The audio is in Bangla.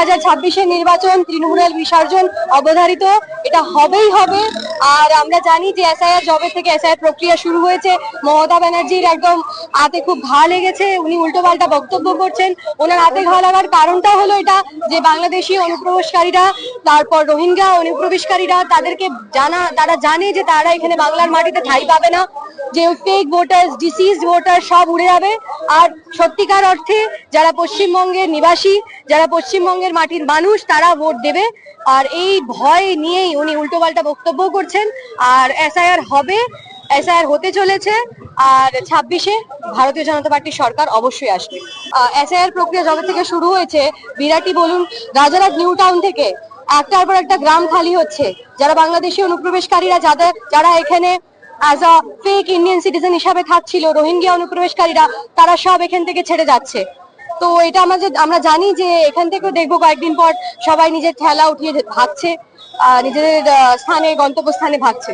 হাজার ছাব্বিশের নির্বাচন তৃণমূলের বিসর্জন অবধারিত। এটা হবেই হবে। আর আমরা জানি যে এসআইআর জবে থেকে এসআইআর প্রক্রিয়া শুরু হয়েছে। মমতা ব্যানার্জির একদম হাতে খুব ঘা লেগেছে। উনি উল্টো পাল্টা বক্তব্য করছেন। ওনার হাতে ঘা লাগার কারণটা হলো এটা যে বাংলাদেশি অনুপ্রবেশকারীরা, তারপর রোহিঙ্গা অনুপ্রবেশকারীরা, তাদেরকে জানা, তারা জানে যে তারা এখানে বাংলার মাটিতে ঠাই পাবে না। যে ফেক ভোটার ডিসিজ ভোটার সব উড়ে যাবে। আর সত্যিকার অর্থে যারা পশ্চিমবঙ্গের নিবাসী, যারা পশ্চিমবঙ্গের মাটির মানুষ, তারা ভোট দেবে। আর এই ভয় নিয়েই উনি উল্টোপাল্টা বক্তব্য করছেন। আর এসআইআর হবে এসআইআর হতে চলেছে। আর ছাব্বিশে ভারতীয় জনতা পার্টির সরকার অবশ্যই আসবে। এসআইআর প্রক্রিয়া যবে থেকে শুরু হয়েছে বিরাটি বলুন, রাজারহাট নিউ টাউন থেকে। একটার পর একটা গ্রাম খালি হচ্ছে। যারা বাংলাদেশি অনুপ্রবেশকারীরা, যাদের, যারা এখানে as a fake Indian citizen হিসাবে থাকছিল রোহিঙ্গিয়া অনুপ্রবেশকারীরা, তারা সব এখান থেকে ছেড়ে যাচ্ছে। তো এটা আমাদের আমরা জানি যে এখান থেকেও দেখব কয়েকদিন পর সবাই নিজের ঠেলা উঠিয়ে ভাগছে নিজেদের স্থানে, গন্তব্যস্থানে ভাগছে।